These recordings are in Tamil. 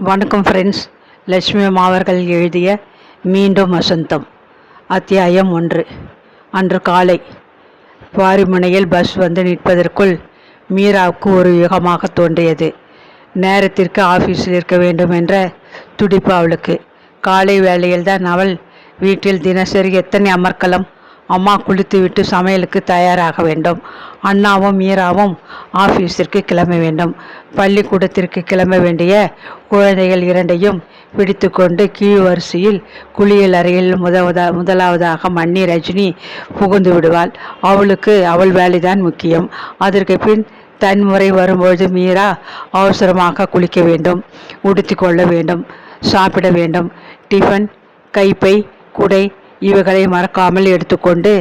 வணக்கம் ஃப்ரெண்ட்ஸ் லட்சுமி மாவர்கள் எழுதிய மீண்டும் வசந்தம். அத்தியாயம் ஒன்று. அன்று காலை பாரிமுனையில் பஸ் வந்து நிற்பதற்குள் மீராவுக்கு ஒரு யுகமாக தோன்றியது. நேரத்திற்கு ஆஃபீஸில் இருக்க வேண்டும் என்ற துடிப்பு அவளுக்கு. காலை வேளையில்தான் அவள் வீட்டில் தினசரி எத்தனை அமர்க்கலம் அம்மா குளித்துவிட்டு சமையலுக்கு தயாராக வேண்டும். அண்ணாவும் மீராவும் ஆஃபீஸிற்கு கிளம்ப வேண்டும். பள்ளிக்கூடத்திற்கு கிளம்ப வேண்டிய குழந்தைகள் இரண்டையும் பிடித்துக்கொண்டு கீழ் வரிசையில் குளியல் அறையில் முதவதா முதலாவதாக மன்னி ரஜினி புகுந்து விடுவாள். அவளுக்கு அவள் வேலைதான் முக்கியம். அதற்கு பின் தன் முறை வரும்பொழுது மீரா அவசரமாக குளிக்க வேண்டும் உடுத்தி கொள்ள வேண்டும் சாப்பிட வேண்டும். டிஃபன் கைப்பை குடை இவைகளை மறக்காமல் எடுத்துக்கொண்டு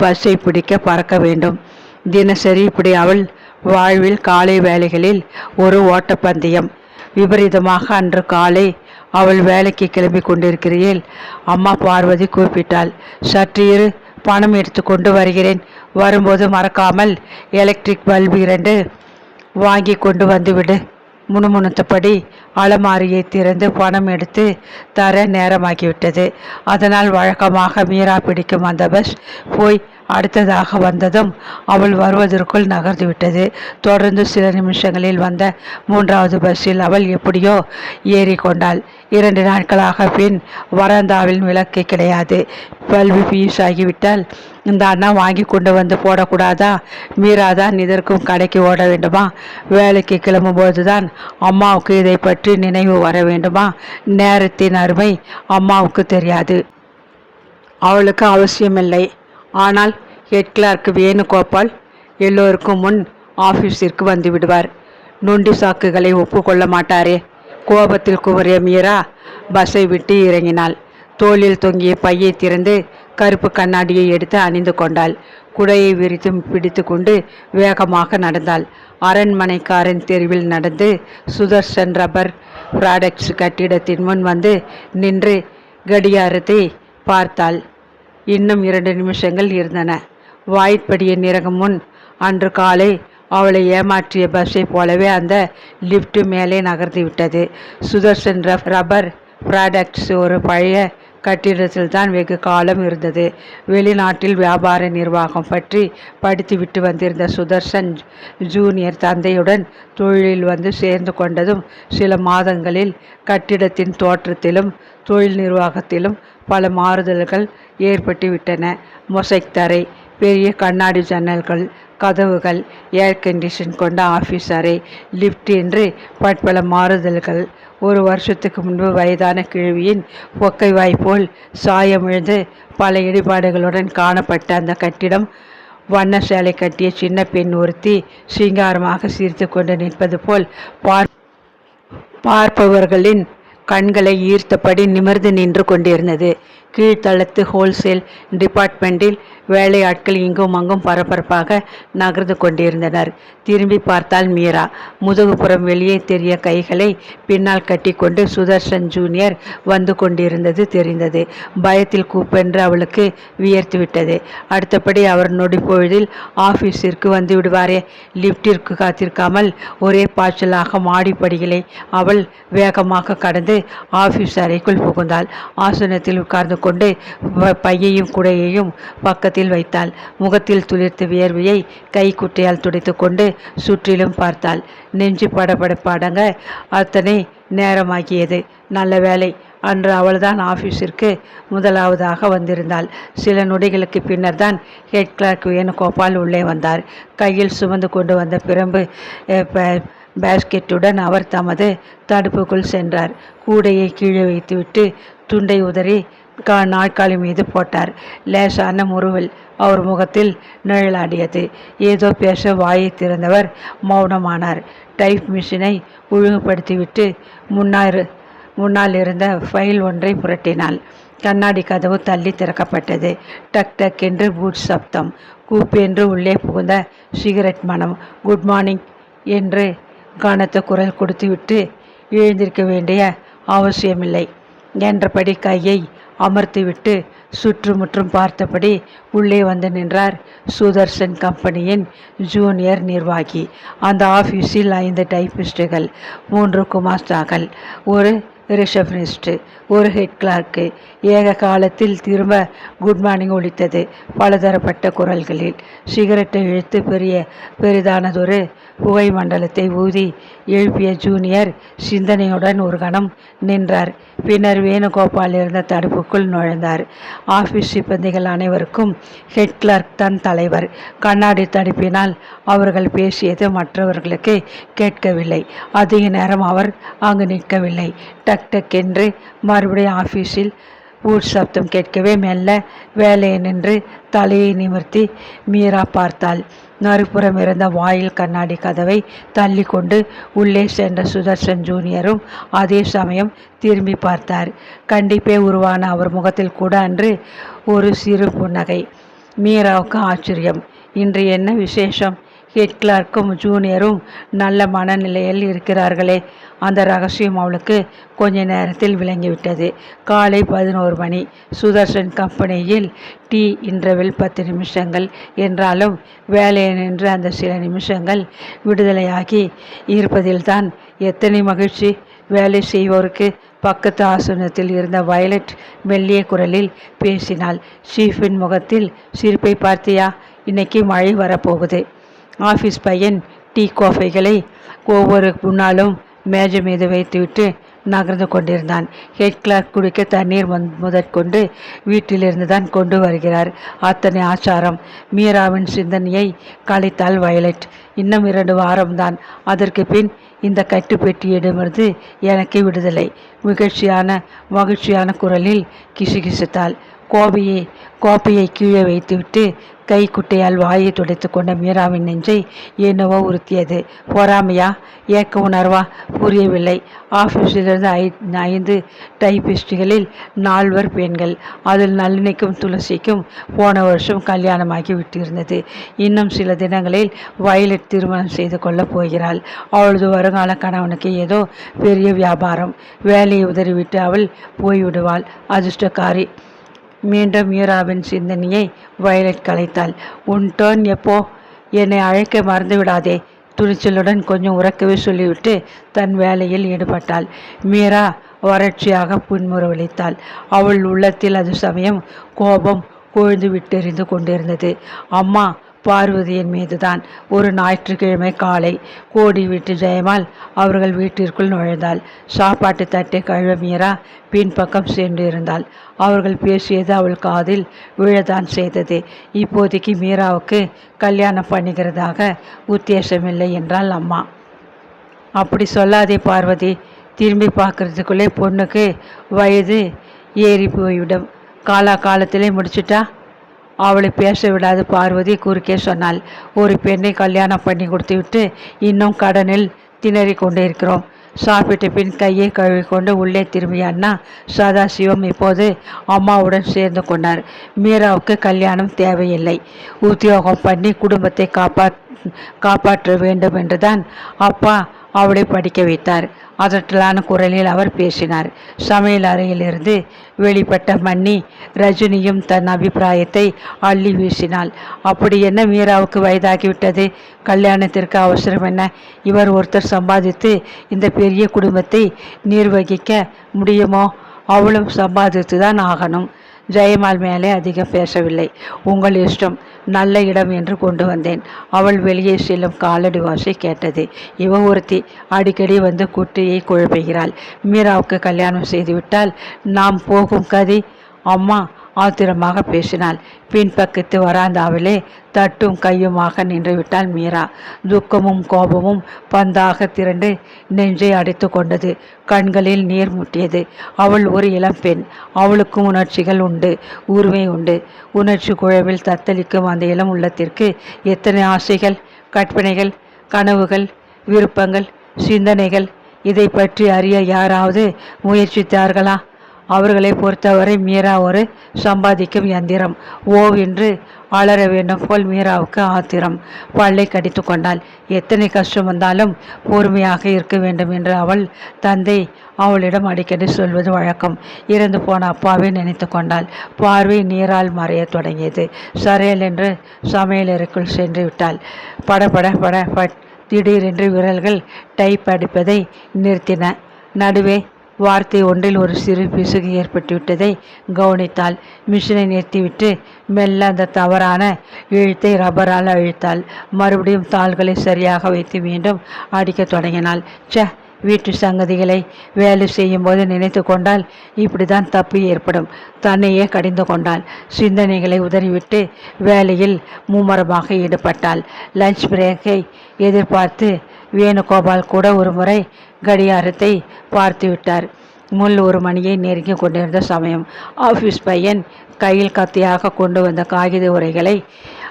பஸ்ஸை பிடிக்க பறக்க வேண்டும். தினசரி இப்படி அவள் வாழ்வில் காலை வேலைகளில் ஒரு ஓட்டப்பந்தயம். விபரீதமாக அன்று காலை அவள் வேலைக்கு கிளம்பி கொண்டிருக்கிறேள் அம்மா பார்வதி கூப்பிட்டாள். சற்று இரு பணம் எடுத்துக்கொண்டு வருகிறேன். வரும்போது மறக்காமல் எலக்ட்ரிக் பல்பு இரண்டு வாங்கி கொண்டு வந்துவிடு முணுமுணுத்தபடி அலமாரியை திறந்து பணம் எடுத்து தர நேரமாகிவிட்டது. அதனால் வழக்கமாக மீரா பிடிக்கும் அந்த பஸ் போய் அடுத்ததாக வந்ததும் அவள் வருவதற்குள் நகர்ந்து விட்டது. தொடர்ந்து சில நிமிஷங்களில் வந்த மூன்றாவது பஸ்ஸில் அவள் எப்படியோ ஏறிக்கொண்டாள் இரண்டு நாட்களாக பின் வராந்தாவில் விளக்கு கிடையாது. பல்வி பீஸ் ஆகிவிட்டால் இந்த அண்ணா வாங்கி கொண்டு வந்து போடக்கூடாதா? மீறாதான் இதற்கும் கடைக்கு ஓட வேண்டுமா? வேலைக்கு கிளம்பும்போது தான் அம்மாவுக்கு இதை பற்றி நினைவு வர வேண்டுமா? நேரத்தின் அருமை அம்மாவுக்கு தெரியாது. அவளுக்கு அவசியமில்லை. ஆனால் ஹெட் கிளார்க் வேணுகோபால் எல்லோருக்கும் முன் ஆஃபீஸிற்கு வந்து விடுவார் நொண்டி சாக்குகளை ஒப்புக்கொள்ள மாட்டாரே. கோபத்தில் குவறிய மீரா பஸ்ஸை விட்டு இறங்கினாள். தோளில் தொங்கிய பையை திறந்து கருப்பு கண்ணாடியை எடுத்து அணிந்து கொண்டாள். குடையை விரித்து பிடித்து கொண்டு வேகமாக நடந்தாள். அரண்மனைக்காரன் தெருவில் நடந்து சுதர்ஷன் ரப்பர் ப்ராடக்ட்ஸ் கட்டிடத்தின் முன் வந்து நின்று கடியாரத்தை பார்த்தாள். இன்னும் இரண்டு நிமிஷங்கள் இருந்தன. வாய்ப்படியின் இறங்கும் முன் அன்று காலை அவளை ஏமாற்றிய பஸ்ஸை போலவே அந்த லிஃப்ட் மேலே நகர்ந்து விட்டது. சுதர்சன் ரப்பர் ப்ராடக்ட்ஸ் ஒரு பழைய கட்டிடத்தில் தான் வெகு காலம் இருந்தது. வெளிநாட்டில் வியாபார நிர்வாகம் பற்றி படித்துவிட்டு வந்திருந்த சுதர்சன் ஜூனியர் தந்தையுடன் தொழிலில் வந்து சேர்ந்து கொண்டதும் சில மாதங்களில் கட்டிடத்தின் தோற்றத்திலும் தொழில் நிர்வாகத்திலும் பல மாறுதல்கள் ஏற்பட்டுவிட்டன மொசைக் தரை பெரிய கண்ணாடி ஜன்னல்கள் கதவுகள் ஏர் கண்டிஷன் கொண்ட ஆஃபீஸ் அறை லிஃப்ட் என்று பற்பல மாறுதல்கள். ஒரு வருஷத்துக்கு முன்பு வயதான கிழவியின் ஒக்கை வாய்ப்போல் சாயமிழ்ந்து பல இடிபாடுகளுடன் காணப்பட்ட அந்த கட்டிடம் வண்ண சேலை கட்டிய சின்ன பெண் ஒருத்தி சிங்காரமாக சிரித்து கொண்டு நிற்பது போல் பார் பார்ப்பவர்களின் கண்களை ஈர்த்தபடி நிமிர்ந்து நின்று கொண்டிருந்தது. கீழ்த்தளத்து ஹோல்சேல் டிபார்ட்மெண்ட்டில் வேலையாட்கள் இங்கும் அங்கும் பரபரப்பாக நகர்ந்து கொண்டிருந்தனர். திரும்பி பார்த்தால் மீரா. முதுகுப்புறம் வெளியே தெரிய கைகளை பின்னால் கட்டிக்கொண்டு சுதர்ஷன் ஜூனியர் வந்து கொண்டிருந்தது தெரிந்தது. பயத்தில் கூப்பென்று அவளுக்கு வியர்த்து விட்டது அடுத்தபடி அவர் நொடிப்பொழுதில் ஆஃபீஸிற்கு வந்து விடுவாரே. லிப்டிற்கு காத்திருக்காமல் ஒரே பாய்ச்சலாக மாடிப்படிகளை அவள் வேகமாக கடந்து ஆஃபீஸ் அறைக்குள் புகுந்தாள். ஆசனத்தில் உட்கார்ந்து கொண்டு பையையும் குடையையும் பக்கத்தில் வைத்தாள். முகத்தில் துளிர்த்த வியர்வையை கை குட்டையால் துடைத்து கொண்டு சுற்றிலும் பார்த்தாள். நெஞ்சு படபடப்பாடங்க அத்தனை நேரமாகியது. நல்ல வேலை அன்று அவள்தான் ஆஃபீஸிற்கு முதலாவதாக வந்திருந்தாள். சில நொடிகளுக்கு பின்னர் தான் ஹெட் கிளார்க் வேணுகோபால் உள்ளே வந்தார். கையில் சுமந்து கொண்டு வந்த பிரம்பு பேஸ்கெட்டுடன் அவர் தமது தடுப்புக்குள் சென்றார். கூடையை கீழே வைத்துவிட்டு துண்டை உதறி கா நாட்காலி மீது போட்டார். லேசான முறுவல் அவர் முகத்தில் நிழலாடியது. ஏதோ பேச வாயை திறந்தவர் மௌனமானார். டைப் மிஷினை ஒழுங்குபடுத்திவிட்டு முன்னார் முன்னால் இருந்த ஃபைல் ஒன்றை புரட்டினாள். கண்ணாடி கதவு தள்ளி திறக்கப்பட்டது. டக் டக் என்று பூட் சப்தம். கூப் என்று உள்ளே புகுந்த சிகரெட் மனம். குட் மார்னிங் என்று கனத்த குரல் கொடுத்துவிட்டு எழுந்திருக்க வேண்டிய அவசியமில்லை என்றபடி கையை அமர்த்திவிட்டு சுற்றுமுற்றும் பார்த்தபடி உள்ளே வந்து நின்றார் சுதர்சன் கம்பெனியின் ஜூனியர் நிர்வாகி. அந்த ஆஃபீஸில் ஐந்து டைபிஸ்டுகள் மூன்று குமாஸ்டாக்கள் ஒரு ரிஷப்னிஸ்ட்டு ஒரு ஹெட் கிளார்க்கு. ஏக காலத்தில் திரும்ப குட் மார்னிங் ஒழித்தது பலதரப்பட்ட குரல்களில். சிகரெட்டை இழுத்து பெரிய பெரிதானதொரு புகை மண்டலத்தை ஊதி எழுப்பிய ஜூனியர் சிந்தனையுடன் ஒரு கணம் நின்றார். பின்னர் வேணுகோபால் இருந்த தடுப்புக்குள் நுழைந்தார். ஆஃபீஸ் சிப்பந்திகள் அனைவருக்கும் ஹெட் கிளார்க் தான் தலைவர். கண்ணாடி தடுப்பினால் அவர்கள் பேசியது மற்றவர்களுக்கு கேட்கவில்லை. அதிக நேரம் அவர் அங்கு நிற்கவில்லை. டக் டக் என்று மறுபடியும் ஆஃபீஸில் ஊர் சப்தம் கேட்கவே மெல்ல வேலையை நின்று தலையை நிமிர்த்தி மீரா பார்த்தாள். மறுபுறம் இருந்த வாயில் கண்ணாடி கதவை தள்ளி கொண்டு உள்ளே சென்ற சுதர்சன் ஜூனியரும் அதே சமயம் திரும்பி பார்த்தார். கண்டிப்பே உருவான அவர் முகத்தில் கூட அன்று ஒரு சிறு புன்னகை. மீராவுக்கு ஆச்சரியம். இன்று என்ன விசேஷம்? ஹெட் கிளார்க்கும் ஜூனியரும் நல்ல மனநிலையில் இருக்கிறார்களே. அந்த ரகசியம் அவளுக்கு கொஞ்ச நேரத்தில் விளங்கிவிட்டது. காலை பதினோரு மணி. சுதர்ஷன் கம்பெனியில் டீ இன்றவில் பத்து நிமிஷங்கள் என்றாலும் வேலையை நின்று அந்த சில நிமிஷங்கள் விடுதலையாகி இருப்பதில்தான் எத்தனை மகிழ்ச்சி. வேலை செய்வோருக்கு பக்கத்து ஆசனத்தில் இருந்த வயலட் மெல்லிய குரலில் பேசினாள். ஷீஃபின் முகத்தில் சிரிப்பை பார்த்தியா? இன்னைக்கு மழை வரப்போகுது. ஆஃபீஸ் பையன் டீ கோப்பைகளை ஒவ்வொரு முன்னாலும் மேஜை மீது வைத்துவிட்டு நகர்ந்து கொண்டிருந்தான். ஹெட் கிளாக் குடிக்க தண்ணீர் முதற்கொண்டு வீட்டிலிருந்து தான் கொண்டு வருகிறார். அத்தனை ஆச்சாரம். மீராவின் சிந்தனையை கலைத்தாள் வயலட். இன்னும் இரண்டு வாரம்தான். அதற்கு பின் இந்த கட்டுப்பெட்டியிடமிருந்து எனக்கு விடுதலை. மகிழ்ச்சியான மகிழ்ச்சியான குரலில் கிசுகிசுத்தாள். கோபியை கோப்பையை கீழே வைத்துவிட்டு கை குட்டையால் வாயை துடைத்து கொண்ட மீராவின் நெஞ்சை என்னவோ உறுத்தியது. பொறாமையா? ஏக்க உணர்வா புரியவில்லை. ஆஃபீஸிலிருந்து ஐ ஐந்து டைபிஸ்டுகளில் நால்வர் பெண்கள். அதில் நல்லினைக்கும் துளசிக்கும் போன வருஷம் கல்யாணமாகி விட்டிருந்தது. இன்னும் சில தினங்களில் வயலட் திருமணம் செய்து கொள்ளப் போகிறாள். அவளது வருங்கால கணவனுக்கு ஏதோ பெரிய வியாபாரம். வேலையை உதறிவிட்டு அவள் போய்விடுவாள். அதிர்ஷ்டக்காரி மீண்டும் மீராவின் சிந்தனையை வயலட் கலைத்தாள். உன் டேர்ன் எப்போ? என்னை அழைக்க மறந்து விடாதே துணிச்சலுடன் கொஞ்சம் உறக்கவே சொல்லிவிட்டு தன் வேலையில் ஈடுபட்டாள். மீரா வறட்சியாக புன்முறவளித்தாள் அவள் உள்ளத்தில் அது சமயம் கோபம் கொழுந்து விட்டெறிந்து கொண்டிருந்தது. அம்மா பார்வதியின் மீதுதான். ஒரு ஞாயிற்றுக்கிழமை காலை கோடி வீட்டு ஜெயமால் அவர்கள் வீட்டிற்குள் நுழைந்தாள். சாப்பாட்டு தட்டை கழுவ மீறா பின்பக்கம் சென்று இருந்தாள் அவர்கள் பேசியது அவள் காதில் விழதான் செய்தது. இப்போதைக்கு மீராவுக்கு கல்யாணம் பண்ணிக்கிறதாக உத்தேசமில்லை என்றாள் அம்மா. அப்படி சொல்லாதே பார்வதி. திரும்பி பார்க்கறதுக்குள்ளே பொண்ணுக்கு வயது ஏறி போய்விடும். காலா காலத்திலே முடிச்சுட்டா? அவளை பேச விடாது பார்வதி குறுக்கே சொன்னாள். ஒரு பெண்ணை கல்யாணம் பண்ணி கொடுத்து விட்டு இன்னும் கடனில் திணறி கொண்டிருக்கிறோம். சாப்பிட்ட பின் கையை கழுவிக்கொண்டு உள்ளே திரும்பிய அண்ணா சதாசிவம் இப்போது அம்மாவுடன் சேர்ந்து கொண்டார். மீராவுக்கு கல்யாணம் தேவையில்லை. உத்தியோகம் பண்ணி குடும்பத்தை காப்பா காப்பாற்ற வேண்டும் என்றுதான் அப்பா அவளை படிக்க வைத்தார். அதட்டலான குரலில் அவர் பேசினார். சமையல் அறையிலிருந்து வெளிப்பட்ட மன்னி ரஜினியும் தன் அபிப்பிராயத்தை அள்ளி வீசினாள். அப்படி என்ன மீராவுக்கு வயதாகிவிட்டது? கல்யாணத்திற்கு அவசரம் என்ன? இவர் ஒருத்தர் சம்பாதித்து இந்த பெரிய குடும்பத்தை நிர்வகிக்க முடியுமோ? அவளும் சம்பாதித்து தான் ஆகணும். ஜெயமால் மேலே அதிகம் பேசவில்லை. உங்கள் இஷ்டம் நல்ல இடம் என்று கொண்டு வந்தேன். அவள் வெளியே செல்லும் காலடி வாசை கேட்டது. இவ ஒருத்தி அடிக்கடி வந்து குட்டியை குழப்புகிறாள். மீராவுக்கு கல்யாணம் செய்துவிட்டால் நாம் போகும் கதி? அம்மா ஆத்திரமாக பேசினாள். பின்பக்கத்து வராந்தாவிலே தட்டும் கையுமாக நின்றுவிட்டாள் மீரா. துக்கமும் கோபமும் பந்தாக திரண்டு நெஞ்சை அடைத்து கொண்டது. கண்களில் நீர் முட்டியது. அவள் ஒரு இளம்பெண் அவளுக்கும் உணர்ச்சிகள் உண்டு உரிமை உண்டு. உணர்ச்சி குழவில் தத்தளிக்கும் அந்த இளம் உள்ளத்திற்கு எத்தனை ஆசைகள் கற்பனைகள் கனவுகள் விருப்பங்கள் சிந்தனைகள் இதை பற்றி அறிய யாராவது முயற்சித்தார்களா? அவர்களை பொறுத்தவரை மீரா ஒரு சம்பாதிக்கும் யந்திரம் ஓ என்று அலற வேண்டும் போல் மீராவுக்கு ஆத்திரம். பல்லை கடித்து கொண்டாள். எத்தனை கஷ்டம் வந்தாலும் பொறுமையாக இருக்க வேண்டும் என்று அவள் தந்தை அவளிடம் அடிக்கடி சொல்வது வழக்கம். இறந்து போன அப்பாவை நினைத்து கொண்டாள். பார்வை நீரால் மறையத் தொடங்கியது. சரையல் என்று சமையலறைக்குள் சென்று விட்டாள். படபட பட பட் திடீரென்று விரல்கள் டைப் அடிப்பதை நிறுத்தின. நடுவே வார்த்தை ஒன்றில் ஒரு சிறு பிசுகு ஏற்பட்டுவிட்டதை கவனித்தாள். மிஷினை நிறுத்திவிட்டு மெல்ல அந்த தவறான இழுத்தை ரப்பரால் அழித்தாள். மறுபடியும் தாள்களை சரியாக வைத்து மீண்டும் அடிக்கத் தொடங்கினாள். ச்ச வீட்டு சங்கதிகளை வேலை செய்யும் போது நினைத்து கொண்டால் இப்படிதான் தப்பு ஏற்படும். தன்னையே கடிந்து கொண்டாள். சிந்தனைகளை உதறிவிட்டு வேலையில் மும்முரமாக ஈடுபட்டாள். லஞ்ச் பிரேக்கை எதிர்பார்த்து வேணுகோபால் கூட ஒரு முறை கடிகாரத்தை பார்த்து விட்டார் முள் ஒரு மணியை நெருங்கி கொண்டிருந்த சமயம் ஆஃபீஸ் பையன் கையில் கத்தியாக கொண்டு வந்த காகித உரைகளை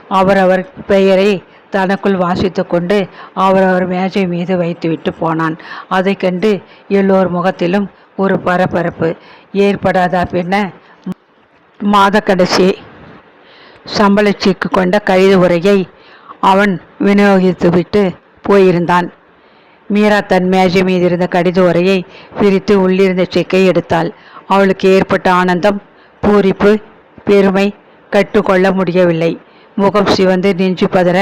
அவரவர் பெயரை தனக்குள் வாசித்து கொண்டு அவரவர் மேஜை மீது வைத்துவிட்டு போனான். அதை கண்டு எல்லோர் முகத்திலும் ஒரு பரபரப்பு ஏற்படாதா பின்ன மாத கடைசி சம்பளச்சீக்கு கொண்ட கைது உரையை அவன் விநியோகித்துவிட்டு போயிருந்தான். மீரா தன் மேஜை மீது இருந்த கடித உரையை பிரித்து உள்ளிருந்த செக்கை எடுத்தாள். அவளுக்கு ஏற்பட்ட ஆனந்தம் பூரிப்பு பெருமை கட்டுக்கொள்ள முடியவில்லை. முகம் சிவந்து நெஞ்சு பதற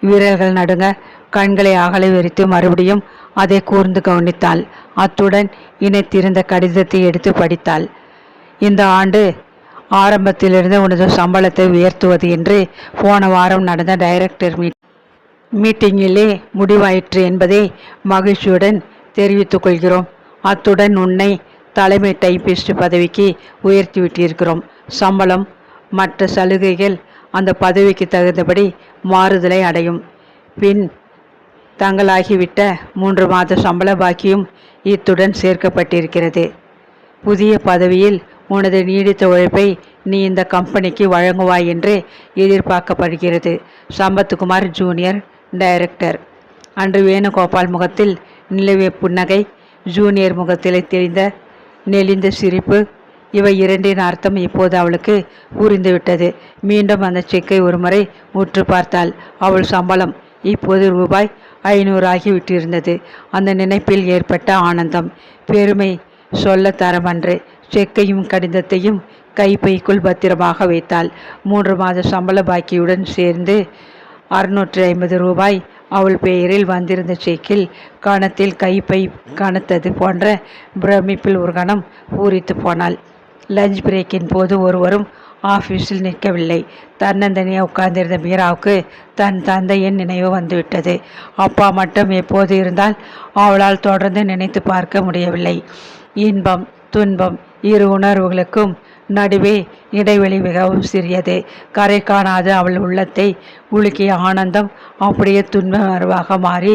வீரர்கள் நடுங்க கண்களை அகலை விரித்து மறுபடியும் அதை கூர்ந்து கவனித்தாள். அத்துடன் இணைத்திருந்த கடிதத்தை எடுத்து படித்தாள். இந்த ஆண்டு ஆரம்பத்திலிருந்து உனது சம்பளத்தை உயர்த்துவது என்று போன வாரம் நடந்த டைரக்டர் மீட் மீட்டிங்கிலே முடிவாயிற்று என்பதை மகிழ்ச்சியுடன் தெரிவித்துக் கொள்கிறோம். அத்துடன் உன்னை தலைமை டைபிஸ்ட் பதவிக்கு உயர்த்திவிட்டிருக்கிறோம் சம்பளம் மற்ற சலுகைகள் அந்த பதவிக்கு தகுந்தபடி மாறுதலை அடையும். பின் தங்களாகிவிட்ட மூன்று மாத சம்பள பாக்கியும் இத்துடன் சேர்க்கப்பட்டிருக்கிறது. புதிய பதவியில் உனது நீடித்த உழைப்பை நீ இந்த கம்பெனிக்கு வழங்குவாய் என்று எதிர்பார்க்கப்படுகிறது. Sampathkumar junior director. அன்று வேணுகோபால் முகத்தில் நிலவிய புன்னகை ஜூனியர் முகத்தில் தெரிந்த நெளிந்த சிரிப்பு இவை இரண்டின் அர்த்தம் இப்போது அவளுக்கு புரிந்துவிட்டது. மீண்டும் அந்த செக்கை ஒருமுறை உற்று பார்த்தாள். அவள் சம்பளம் இப்போது ரூபாய் ஐநூறு ஆகிவிட்டிருந்தது. அந்த நினைப்பில் ஏற்பட்ட ஆனந்தம். பெருமை சொல்ல தரமன்று செக்கையும் கடிதத்தையும் கைப்பைக்குள் பத்திரமாக வைத்தாள். மூன்று மாத சம்பள பாக்கியுடன் சேர்ந்து அறுநூற்றி ஐம்பது ரூபாய் அவள் பெயரில் வந்திருந்த செக்கில் கணத்தில் கைப்பை கணத்தது போன்ற பிரமிப்பில் ஒரு கணம் பூரித்து போனாள். லஞ்ச் பிரேக்கின் போது ஒருவரும் ஆஃபீஸில் நிற்கவில்லை. தன்னந்தனியாக உட்கார்ந்திருந்த மீராவுக்கு தன் தந்தையின் நினைவு வந்துவிட்டது. அப்பா மட்டும் எப்போது இருந்தால் அவளால் தொடர்ந்து நினைத்து பார்க்க முடியவில்லை. இன்பம் துன்பம் இரு உணர்வுகளுக்கும் நடுவே இடைவெளி மிகவும் சிறியது. கரை காணாத அவள் உள்ளத்தை உலுக்கிய ஆனந்தம் அப்படியே துன்ப உணர்வாக மாறி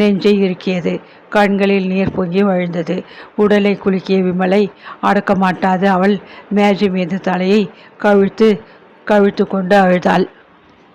நெஞ்சை இருக்கியது கண்களில் நீர் பொங்கி வழிந்தது. உடலை குலுக்கிய விமலை அடக்க மாட்டாது அவள் மேஜை மீது தலையை கவிழ்த்து கவிழ்த்து கொண்டு அழுதாள்.